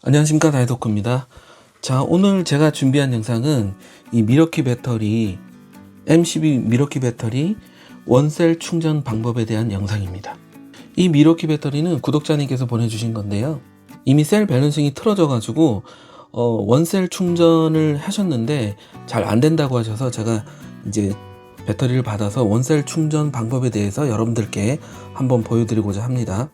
안녕하십니까 다이도크입니다. 자 오늘 제가 준비한 영상은 이 미러키 배터리 M12 미러키 배터리 원셀 충전 방법에 대한 영상입니다. 이 미러키 배터리는 구독자님께서 보내주신 건데요. 이미 셀 밸런싱이 틀어져 가지고 어, 원셀 충전을 하셨는데 잘 안 된다고 하셔서 제가 이제 배터리를 받아서 원셀 충전 방법에 대해서 여러분들께 한번 보여드리고자 합니다.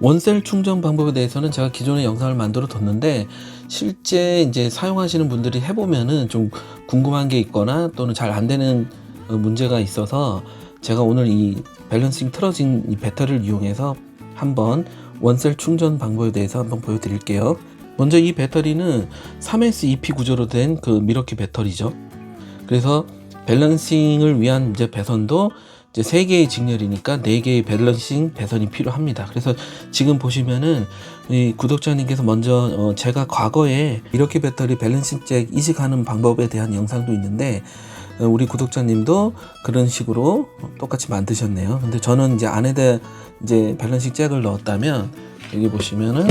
원셀 충전 방법에 대해서는 제가 기존에 영상을 만들어 뒀는데 실제 이제 사용하시는 분들이 해보면은 좀 궁금한 게 있거나 또는 잘 안 되는 어, 문제가 있어서 제가 오늘 이 밸런싱 틀어진 이 배터리를 이용해서 한번 원셀 충전 방법에 대해서 한번 보여드릴게요. 먼저 이 배터리는 3S EP 구조로 된 그 미러키 배터리죠. 그래서 밸런싱을 위한 이제 배선도 이제 3개의 직렬이니까 4개의 밸런싱 배선이 필요합니다. 그래서 지금 보시면은 이 구독자님께서 먼저 어 제가 과거에 이렇게 배터리 밸런싱 잭 이식하는 방법에 대한 영상도 있는데 어 우리 구독자님도 그런 식으로 똑같이 만드셨네요. 근데 저는 이제 안에다 이제 밸런싱 잭을 넣었다면 여기 보시면은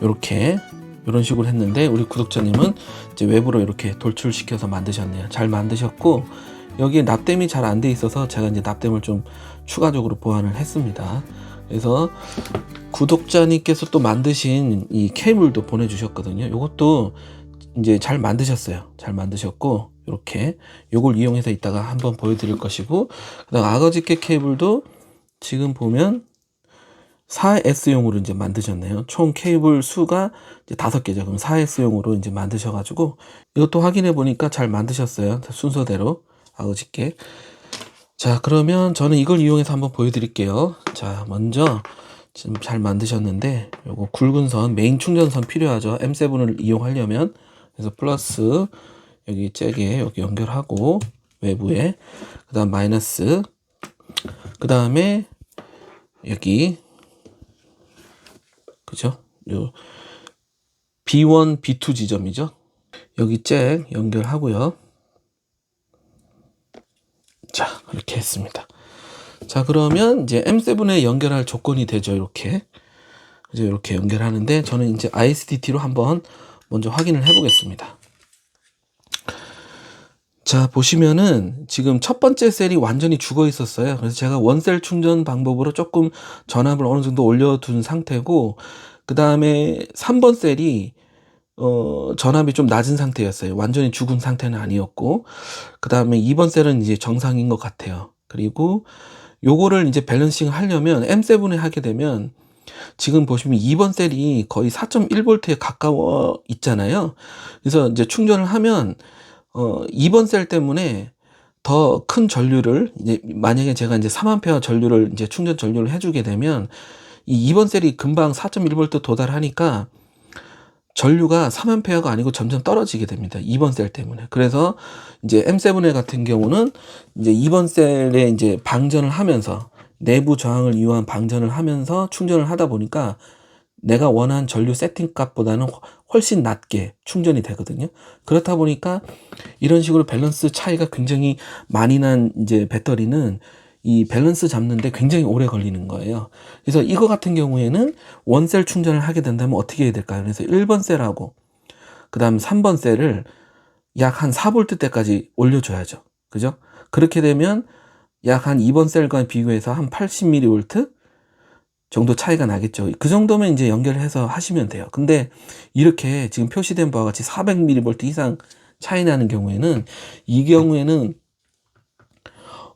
이렇게 이런 식으로 했는데 우리 구독자님은 이제 외부로 이렇게 돌출시켜서 만드셨네요. 잘 만드셨고 여기에 납땜이 잘 안 돼 있어서 제가 이제 납땜을 좀 추가적으로 보완을 했습니다. 그래서 구독자님께서 또 만드신 이 케이블도 보내주셨거든요. 이것도 이제 잘 만드셨어요. 잘 만드셨고 이렇게 요걸 이용해서 이따가 한번 보여드릴 것이고 그다음 아거지케 케이블도 지금 보면 4S용으로 이제 만드셨네요. 총 케이블 수가 이제 다섯 개죠. 그럼 4S용으로 이제 만드셔가지고 이것도 확인해 보니까 잘 만드셨어요. 순서대로 아우지게. 자, 그러면 저는 이걸 이용해서 한번 보여드릴게요. 자, 먼저 지금 잘 만드셨는데 요거 굵은 선 메인 충전선 필요하죠. M7을 이용하려면 그래서 플러스 여기 잭에 여기 연결하고 외부에 그다음 마이너스 그 다음에 여기 그죠? 요 B1, B2 지점이죠. 여기 잭 연결하고요. 자, 이렇게 했습니다. 자, 그러면 이제 M7에 연결할 조건이 되죠. 이렇게. 이제 이렇게 연결하는데 저는 이제 ISDT로 한번 먼저 확인을 해 보겠습니다. 자, 보시면은 지금 첫 번째 셀이 완전히 죽어 있었어요. 그래서 제가 원셀 충전 방법으로 조금 전압을 어느 정도 올려둔 상태고, 그 다음에 3번 셀이 어, 전압이 좀 낮은 상태였어요. 완전히 죽은 상태는 아니었고, 그 다음에 2번 셀은 이제 정상인 것 같아요. 그리고 요거를 이제 밸런싱 하려면 M7에 하게 되면 지금 보시면 2번 셀이 거의 4.1V에 가까워 있잖아요. 그래서 이제 충전을 하면 어, 2번 셀 때문에 더 큰 전류를 이제 만약에 제가 이제 3A 전류를 이제 충전 전류를 해 주게 되면 이 2번 셀이 금방 4.1V 도달하니까 전류가 3A가 아니고 점점 떨어지게 됩니다. 2번 셀 때문에. 그래서 이제 M7에 같은 경우는 이제 2번 셀에 이제 방전을 하면서 내부 저항을 이용한 방전을 하면서 충전을 하다 보니까 내가 원한 전류 세팅 값보다는 훨씬 낮게 충전이 되거든요. 그렇다 보니까 이런 식으로 밸런스 차이가 굉장히 많이 난 이제 배터리는 이 밸런스 잡는데 굉장히 오래 걸리는 거예요. 그래서 이거 같은 경우에는 원셀 충전을 하게 된다면 어떻게 해야 될까요? 그래서 1번 셀하고 그 다음 3번 셀을 약 한 4V 때까지 올려줘야죠. 그죠? 그렇게 되면 약 한 2번 셀과 비교해서 한 80mV 정도 차이가 나겠죠. 그 정도면 이제 연결해서 하시면 돼요. 근데 이렇게 지금 표시된 바와 같이 400mV 이상 차이 나는 경우에는 이 경우에는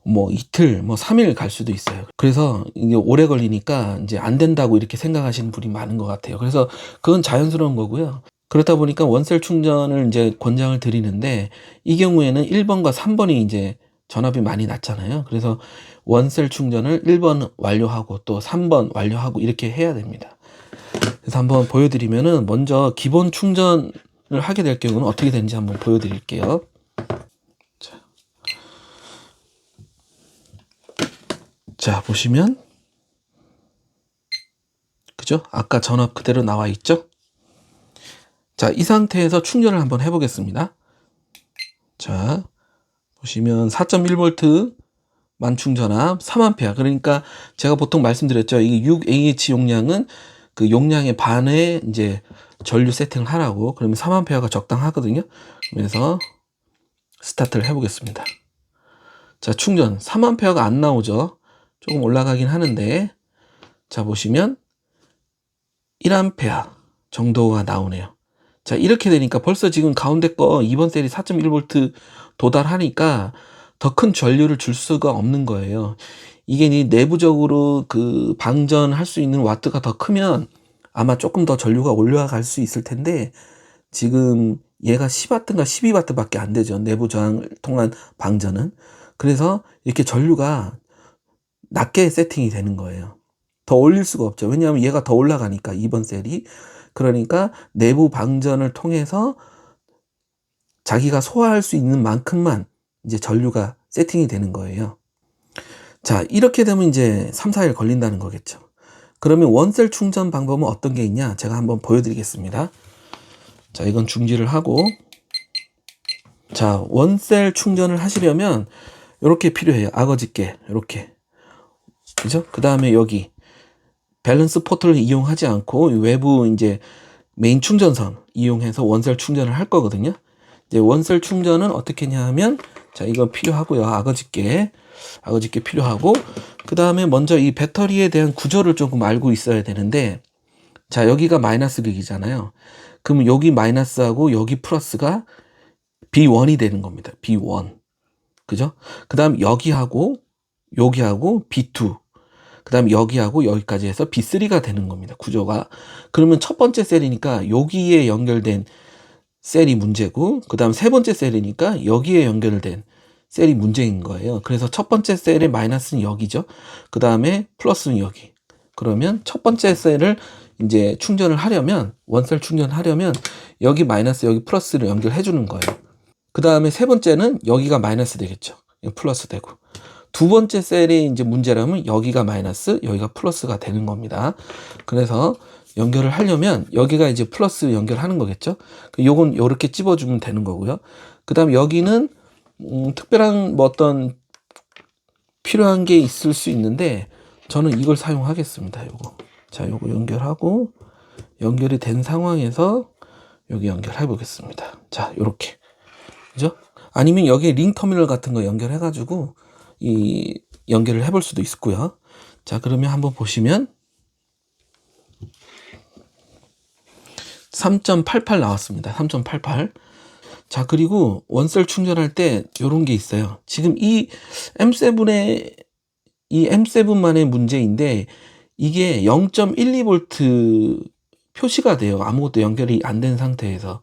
뭐 이틀, 뭐 3일 갈 수도 있어요. 그래서 이게 오래 걸리니까 이제 안 된다고 이렇게 생각하시는 분이 많은 것 같아요. 그래서 그건 자연스러운 거고요. 그렇다 보니까 원셀 충전을 이제 권장을 드리는데 이 경우에는 1번과 3번이 이제 전압이 많이 낮잖아요. 그래서 원셀 충전을 1번 완료하고 또 3번 완료하고 이렇게 해야 됩니다. 그래서 한번 보여드리면은 먼저 기본 충전을 하게 될 경우는 어떻게 되는지 한번 보여드릴게요. 자 보시면 그죠? 아까 전압 그대로 나와 있죠? 자, 이 상태에서 충전을 한번 해 보겠습니다. 자, 보시면 4.1V 만 충 전압 3A. 그러니까 제가 보통 말씀드렸죠. 이 6AH 용량은 그그 용량의 반에 이제 전류 세팅을 하라고 그러면 3A가 적당하거든요. 그래서 스타트를 해 보겠습니다. 자 충전 3A가 안 나오죠. 조금 올라가긴 하는데 자 보시면 1A 정도가 나오네요. 자 이렇게 되니까 벌써 지금 가운데 거 2번 셀이 4.1V 도달하니까 더 큰 전류를 줄 수가 없는 거예요. 이게 이 내부적으로 그 방전할 수 있는 와트가 더 크면 아마 조금 더 전류가 올라갈 수 있을 텐데 지금 얘가 10W인가 12W밖에 안 되죠. 내부 저항을 통한 방전은. 그래서 이렇게 전류가 낮게 세팅이 되는 거예요. 더 올릴 수가 없죠. 왜냐하면 얘가 더 올라가니까 2번 셀이. 그러니까 내부 방전을 통해서 자기가 소화할 수 있는 만큼만 이제 전류가 세팅이 되는 거예요. 자, 이렇게 되면 이제 3, 4일 걸린다는 거겠죠. 그러면 원셀 충전 방법은 어떤 게 있냐? 제가 한번 보여드리겠습니다. 자, 이건 중지를 하고, 자, 원셀 충전을 하시려면, 이렇게 필요해요. 아거지게, 이렇게. 그죠? 그 다음에 여기, 밸런스 포트를 이용하지 않고, 외부 이제 메인 충전선 이용해서 원셀 충전을 할 거거든요. 이제 원셀 충전은 어떻게 했냐 하면, 자, 이건 필요하고요. 아거지게. 아거지게 필요하고, 그 다음에 먼저 이 배터리에 대한 구조를 조금 알고 있어야 되는데, 자, 여기가 마이너스 극이잖아요. 그럼 여기 마이너스하고 여기 플러스가 B1이 되는 겁니다. B1. 그죠? 그 다음 여기하고 여기하고 B2. 그 다음 여기하고 여기까지 해서 B3가 되는 겁니다. 구조가. 그러면 첫 번째 셀이니까 여기에 연결된 셀이 문제고, 그 다음 세 번째 셀이니까 여기에 연결된 셀이 문제인 거예요. 그래서 첫 번째 셀의 마이너스는 여기죠. 그 다음에 플러스는 여기. 그러면 첫 번째 셀을 이제 충전을 하려면 원셀 충전하려면 여기 마이너스 여기 플러스를 연결해 주는 거예요. 그 다음에 세 번째는 여기가 마이너스 되겠죠. 플러스 되고 두 번째 셀이 이제 문제라면 여기가 마이너스 여기가 플러스가 되는 겁니다. 그래서 연결을 하려면 여기가 이제 플러스 연결하는 거겠죠. 요건 요렇게 찝어주면 되는 거고요. 그 다음 여기는 음, 특별한 뭐 어떤 필요한 게 있을 수 있는데 저는 이걸 사용하겠습니다. 요거. 자, 요거 연결하고 연결이 된 상황에서 여기 연결해 보겠습니다. 자, 요렇게. 그죠? 아니면 여기에 링 터미널 같은 거 연결해 가지고 이 연결을 해볼 수도 있고요. 자, 그러면 한번 보시면 3.88 나왔습니다. 3.88. 자, 그리고 원셀 충전할 때 요런 게 있어요. 지금 이 M7의 이 M7만의 문제인데 이게 0.12V 표시가 돼요. 아무것도 연결이 안 된 상태에서.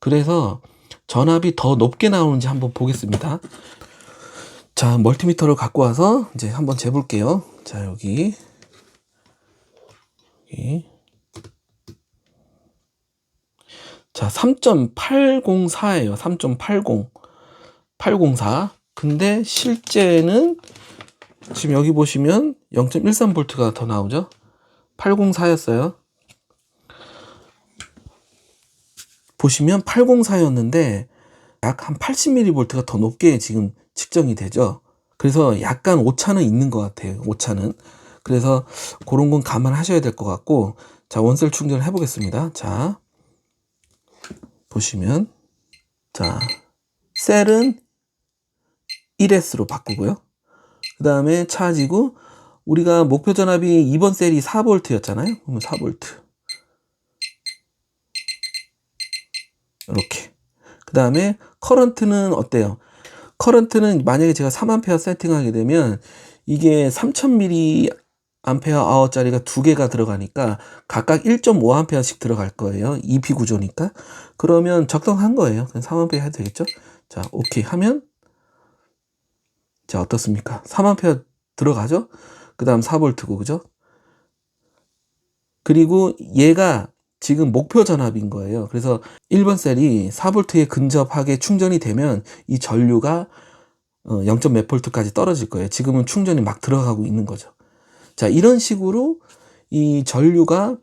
그래서 전압이 더 높게 나오는지 한번 보겠습니다. 자, 멀티미터를 갖고 와서 이제 한번 재볼게요. 자, 여기. 여기. 자, 3.804예요. 3.80. 804. 근데 실제는 지금 여기 보시면 0.13V가 더 나오죠? 804였어요. 보시면 804였는데 약 한 80mV가 더 높게 지금 측정이 되죠. 그래서 약간 오차는 있는 것 같아요. 오차는. 그래서 그런 건 감안하셔야 될 것 같고 자 원셀 충전을 해보겠습니다. 자 보시면 자 셀은 1S로 바꾸고요. 그 다음에 차지고 우리가 목표 전압이 2번 셀이 4V였잖아요. 그러면 4V. 이렇게. 그 다음에 커런트는 어때요? 커런트는 만약에 제가 3A 세팅하게 되면 이게 3000mA 아워짜리가 두 개가 들어가니까 각각 1.5A씩 들어갈 거예요. EP 구조니까. 그러면 적당한 거예요. 그냥 3A 해도 되겠죠? 자, 오케이 하면 자, 어떻습니까? 3A 들어가죠? 그 다음 4V고, 그죠? 그리고 얘가 지금 목표 전압인 거예요. 그래서 1번 셀이 4V에 근접하게 충전이 되면 이 전류가 0. 어, 몇 볼트까지 떨어질 거예요. 지금은 충전이 막 들어가고 있는 거죠. 자, 이런 식으로 이 전류가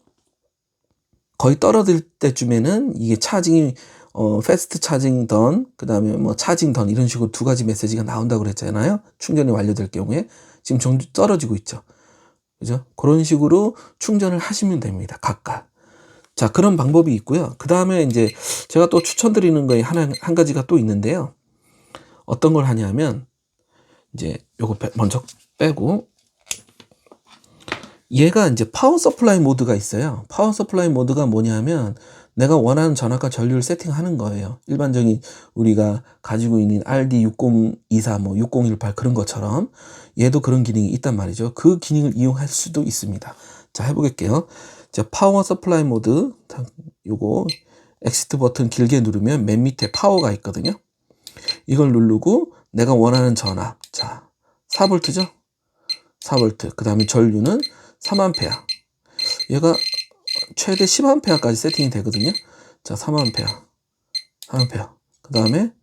거의 떨어질 때쯤에는 이게 차징이 어, 패스트 차징 던, 그 다음에 뭐 차징 던 이런 식으로 두 가지 메시지가 나온다고 그랬잖아요. 충전이 완료될 경우에. 지금 좀 떨어지고 있죠. 그죠? 그런 식으로 충전을 하시면 됩니다. 각각. 자, 그런 방법이 있고요. 그 다음에 이제 제가 또 추천드리는 거에 하나, 한 가지가 또 있는데요. 어떤 걸 하냐면, 이제 요거 빼- 먼저 빼고, 얘가 이제 파워 서플라이 모드가 있어요. 파워 서플라이 모드가 뭐냐면, 내가 원하는 전압과 전류를 세팅하는 거예요. 일반적인 우리가 가지고 있는 RD6024, 뭐 6018 그런 것처럼 얘도 그런 기능이 있단 말이죠. 그 기능을 이용할 수도 있습니다. 자, 해보겠게요. 자, 파워 서플라이 모드, 다- 요거 엑시트 버튼 길게 누르면 맨 밑에 파워가 있거든요. 이걸 누르고 내가 원하는 전압, 자, 4V죠? 4V. 그 다음에 전류는 3A. 얘가 최대 10A까지 세팅이 되거든요. 자, 3A. 3A. 그 다음에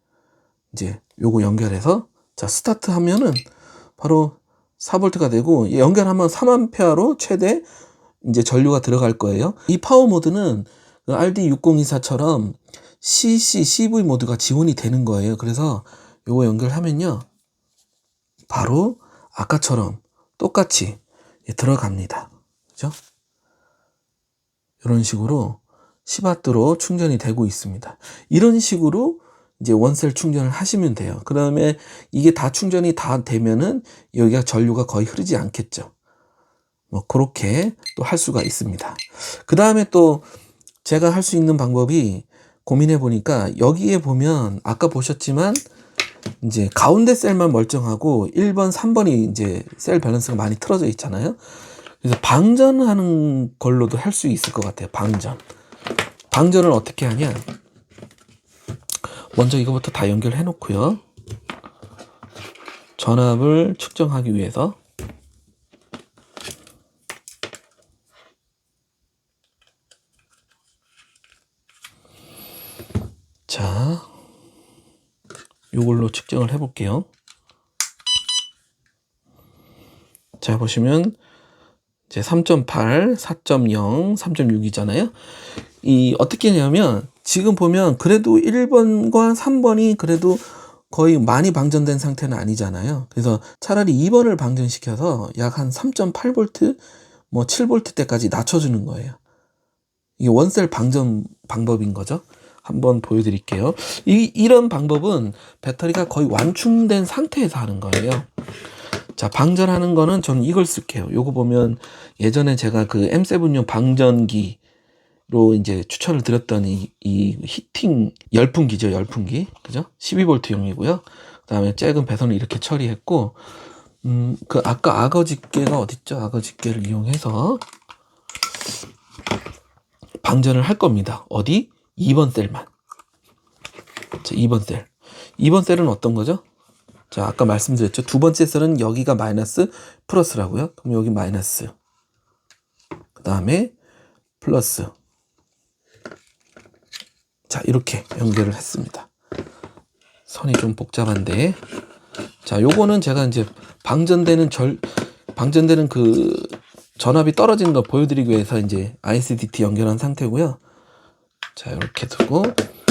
이제 요거 연결해서 자, 스타트 하면은 바로 4V가 되고 얘 연결하면 3A로 최대 이제 전류가 들어갈 거예요. 이 파워 모드는 그 RD6024처럼 CC, CV 모드가 지원이 되는 거예요. 그래서 요거 연결하면요. 바로 아까처럼 똑같이 예, 들어갑니다. 그죠? 이런 식으로 10와트로 충전이 되고 있습니다. 이런 식으로 이제 원셀 충전을 하시면 돼요. 그 다음에 이게 다 충전이 다 되면은 여기가 전류가 거의 흐르지 않겠죠. 뭐 그렇게 또 할 수가 있습니다. 그 다음에 또 제가 할 수 있는 방법이 고민해 보니까 여기에 보면 아까 보셨지만 이제 가운데 셀만 멀쩡하고 1번, 3번이 이제 셀 밸런스가 많이 틀어져 있잖아요. 그래서 방전하는 걸로도 할 수 있을 것 같아요. 방전. 방전을 어떻게 하냐? 먼저 이거부터 다 연결해 놓고요. 전압을 측정하기 위해서 자, 이걸로 측정을 해 볼게요. 자, 보시면 이제 3.8, 4.0, 3.6이잖아요. 이 어떻게 하냐면 지금 보면 그래도 1번과 3번이 그래도 거의 많이 방전된 상태는 아니잖아요. 그래서 차라리 2번을 방전시켜서 약 한 3.8V, 뭐 7V 때까지 낮춰주는 거예요. 이게 원셀 방전 방법인 거죠. 한번 보여드릴게요. 이, 이런 방법은 배터리가 거의 완충된 상태에서 하는 거예요. 자, 방전하는 거는 저는 이걸 쓸게요. 요거 보면 예전에 제가 그 M7용 방전기 로 이제 추천을 드렸던 이, 이 히팅 열풍기죠, 열풍기. 그죠? 12V용이고요. 그 다음에 잭은 배선을 이렇게 처리했고, 음, 그 아까 악어 집게가 어딨죠? 악어 집게를 이용해서 방전을 할 겁니다. 어디? 2번 셀만. 자, 2번 셀. 2번 셀은 어떤 거죠? 자, 아까 말씀드렸죠. 두 번째 셀은 여기가 마이너스 플러스라고요. 그럼 여기 마이너스. 그 다음에 플러스. 자, 이렇게 연결을 했습니다. 선이 좀 복잡한데. 자, 요거는 제가 이제 방전되는 절, 방전되는 그 전압이 떨어지는 걸 보여드리기 위해서 이제 ICDT 연결한 상태고요. 자, 이렇게 두고,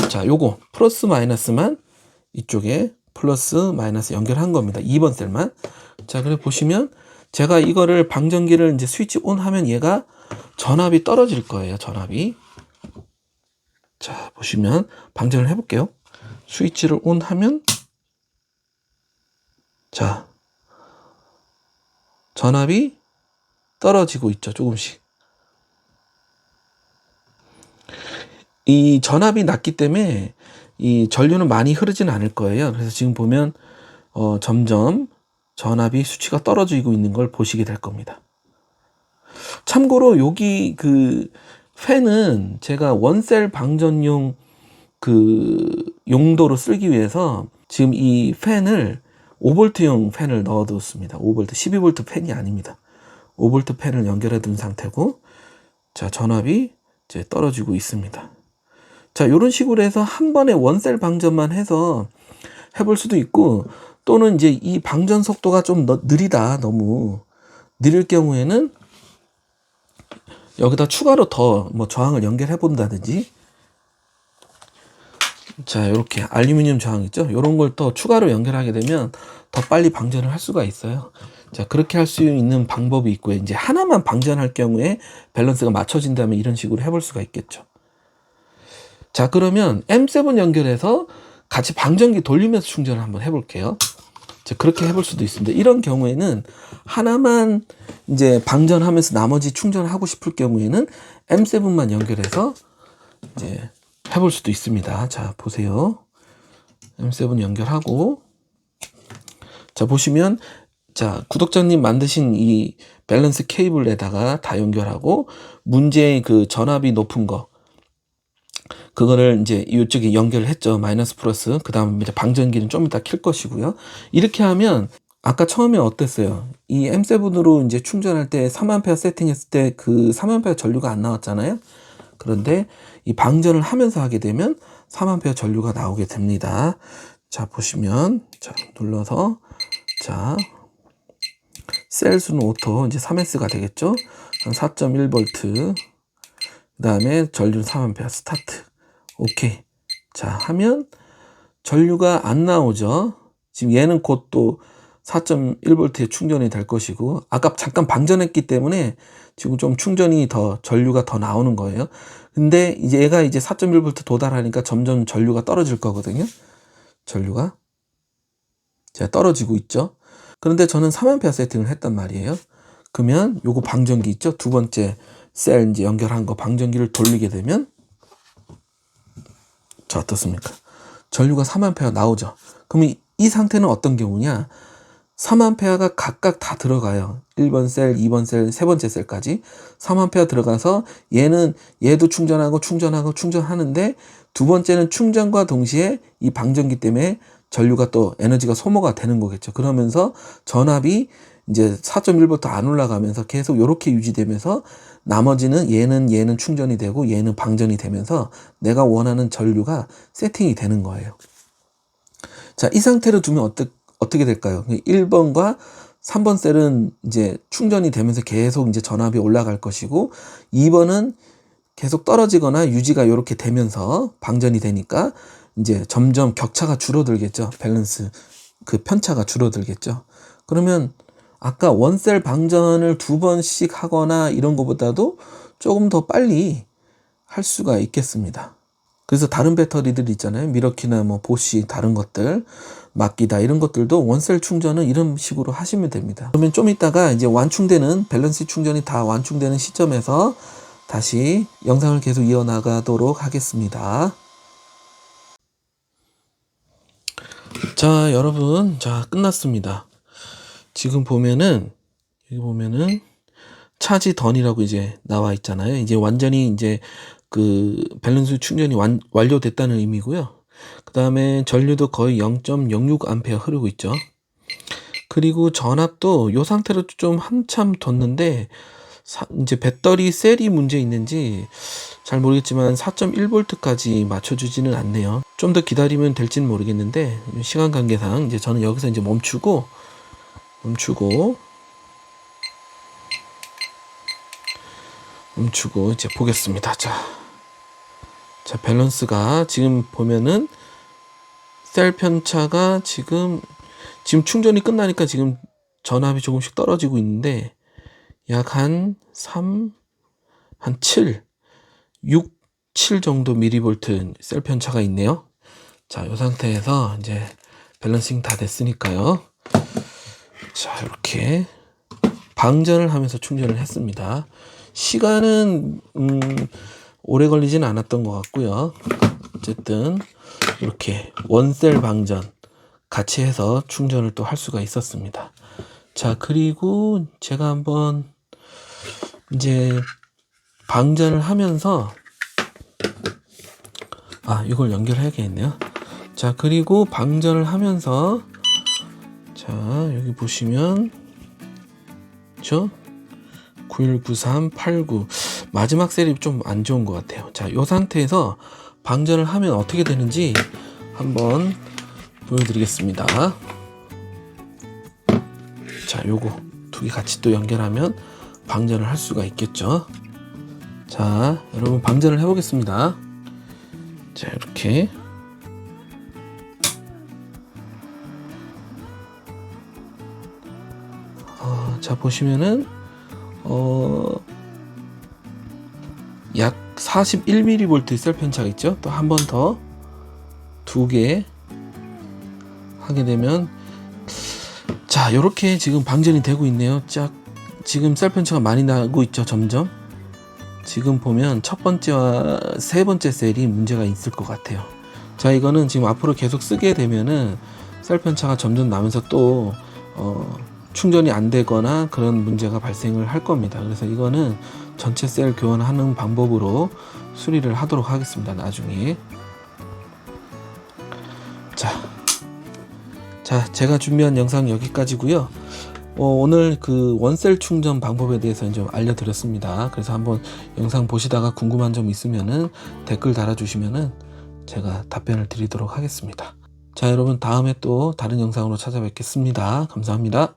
자, 요거 플러스 마이너스만 이쪽에 플러스 마이너스 연결한 겁니다. 2번 셀만. 자, 그래 보시면 제가 이거를 방전기를 이제 스위치 온 하면 얘가 전압이 떨어질 거예요. 전압이. 자, 보시면 방전을 해볼게요. 스위치를 온 하면 자, 전압이 떨어지고 있죠. 조금씩. 이 전압이 낮기 때문에 이 전류는 많이 흐르지는 않을 거예요. 그래서 지금 보면 어, 점점 전압이 수치가 떨어지고 있는 걸 보시게 될 겁니다. 참고로 여기 그 팬은 제가 원셀 방전용 그 용도로 쓰기 위해서 지금 이 팬을 5볼트용 팬을 넣어뒀습니다. 5볼트, 12볼트 팬이 아닙니다. 5볼트 팬을 연결해 둔 상태고, 자, 전압이 이제 떨어지고 있습니다. 자, 이런 식으로 해서 한 번에 원셀 방전만 해서 해볼 수도 있고, 또는 이제 이 방전 속도가 좀 너- 느리다, 너무. 느릴 경우에는 여기다 추가로 더 뭐 저항을 연결해 본다든지, 자, 이렇게 알루미늄 저항 있죠? 이런 걸 또 추가로 연결하게 되면 더 빨리 방전을 할 수가 있어요. 자, 그렇게 할 수 있는 방법이 있고요. 이제 하나만 방전할 경우에 밸런스가 맞춰진다면 이런 식으로 해볼 수가 있겠죠. 자, 그러면 M7 연결해서 같이 방전기 돌리면서 충전을 한번 해볼게요. 자, 그렇게 해볼 수도 있습니다. 이런 경우에는 하나만 이제 방전하면서 나머지 충전을 하고 싶을 경우에는 M7만 연결해서 이제 해볼 수도 있습니다. 자, 보세요. M7 연결하고 자, 보시면 자, 구독자님 만드신 이 밸런스 케이블에다가 다 연결하고 문제의 그 전압이 높은 거 그거를 이제 이쪽에 연결을 했죠. 마이너스 플러스. 그 다음 이제 방전기는 좀 이따 킬 것이고요. 이렇게 하면 아까 처음에 어땠어요? 이 M7으로 이제 충전할 때 3A 세팅했을 때 그 3A 전류가 안 나왔잖아요. 그런데 이 방전을 하면서 하게 되면 3A 전류가 나오게 됩니다. 자, 보시면 자, 눌러서 자, 셀 수는 오토 이제 3S가 되겠죠? 4.1V 그 다음에 전류 3A 스타트 오케이. 자 하면 전류가 안 나오죠. 지금 얘는 곧 또 4.1V에 충전이 될 것이고 아까 잠깐 방전했기 때문에 지금 좀 충전이 더 전류가 더 나오는 거예요. 근데 이제 얘가 이제 4.1V 도달하니까 점점 전류가 떨어질 거거든요. 전류가. 자 떨어지고 있죠. 그런데 저는 3A 세팅을 했단 말이에요. 그러면 요거 방전기 있죠? 두 번째 셀 이제 연결한 거 방전기를 돌리게 되면 자 어떻습니까? 전류가 3A 나오죠. 그러면 이, 이 상태는 어떤 경우냐? 3A가 각각 다 들어가요. 1번 셀, 2번 셀, 세 번째 셀까지 3A 들어가서 얘는 얘도 충전하고 충전하고 충전하는데 두 번째는 충전과 동시에 이 방전기 때문에 전류가 또 에너지가 소모가 되는 거겠죠. 그러면서 전압이 이제 4.1V 안 올라가면서 계속 이렇게 유지되면서 나머지는 얘는 얘는 충전이 되고 얘는 방전이 되면서 내가 원하는 전류가 세팅이 되는 거예요. 자, 이 상태로 두면 어떠, 어떻게 될까요? 1번과 3번 셀은 이제 충전이 되면서 계속 이제 전압이 올라갈 것이고 2번은 계속 떨어지거나 유지가 이렇게 되면서 방전이 되니까 이제 점점 격차가 줄어들겠죠. 밸런스 그 편차가 줄어들겠죠. 그러면 아까 원셀 방전을 두 번씩 하거나 이런 것보다도 조금 더 빨리 할 수가 있겠습니다. 그래서 다른 배터리들 있잖아요. 미러키나 뭐 보시 다른 것들 막기다 이런 것들도 원셀 충전은 이런 식으로 하시면 됩니다. 그러면 좀 이따가 이제 완충되는 밸런스 충전이 다 완충되는 시점에서 다시 영상을 계속 이어나가도록 하겠습니다. 자, 여러분. 자, 끝났습니다. 지금 보면은 여기 보면은 차지 던이라고 이제 나와 있잖아요. 이제 완전히 이제 그 밸런스 충전이 완, 완료됐다는 의미고요. 그 다음에 전류도 거의 0.06A 흐르고 있죠. 그리고 전압도 이 상태로 좀 한참 뒀는데 사, 이제 배터리 셀이 문제 있는지 잘 모르겠지만 4.1V까지 맞춰주지는 않네요. 좀 더 기다리면 될지는 모르겠는데 시간 관계상 이제 저는 여기서 이제 멈추고 멈추고 멈추고 이제 보겠습니다. 자, 자 밸런스가 지금 보면은 셀 편차가 지금 지금 충전이 끝나니까 지금 전압이 조금씩 떨어지고 있는데 약 한 3, 한 7, 6, 7 정도 미리볼트 셀 편차가 있네요. 자, 이 상태에서 이제 밸런싱 다 됐으니까요. 자, 이렇게 방전을 하면서 충전을 했습니다. 시간은 음, 오래 걸리진 않았던 것 같고요. 어쨌든 이렇게 원셀 방전 같이 해서 충전을 또 할 수가 있었습니다. 자, 그리고 제가 한번 이제 방전을 하면서 아, 이걸 연결해야겠네요. 자, 그리고 방전을 하면서 자, 여기 보시면 저919389 마지막 셀이 좀 안 좋은 것 같아요. 자, 이 상태에서 방전을 하면 어떻게 되는지 한번 보여드리겠습니다. 자, 요거 두 개 같이 또 연결하면 방전을 할 수가 있겠죠. 자, 여러분 방전을 해 보겠습니다. 자, 이렇게 자 보시면은 어, 약 41mV 셀 편차가 있죠. 또 한 번 더 두 개 하게 되면 자 이렇게 지금 방전이 되고 있네요. 쫙 지금 셀 편차가 많이 나고 있죠. 점점 지금 보면 첫 번째와 세 번째 셀이 문제가 있을 것 같아요. 자 이거는 지금 앞으로 계속 쓰게 되면은 셀 편차가 점점 나면서 또 어, 충전이 안 되거나 그런 문제가 발생을 할 겁니다. 그래서 이거는 전체 셀 교환하는 방법으로 수리를 하도록 하겠습니다. 나중에. 자, 자, 제가 준비한 영상 여기까지고요. 어, 오늘 그 원셀 충전 방법에 대해서 좀 알려드렸습니다. 그래서 한번 영상 보시다가 궁금한 점 있으면은 댓글 달아주시면은 제가 답변을 드리도록 하겠습니다. 자, 여러분 다음에 또 다른 영상으로 찾아뵙겠습니다. 감사합니다.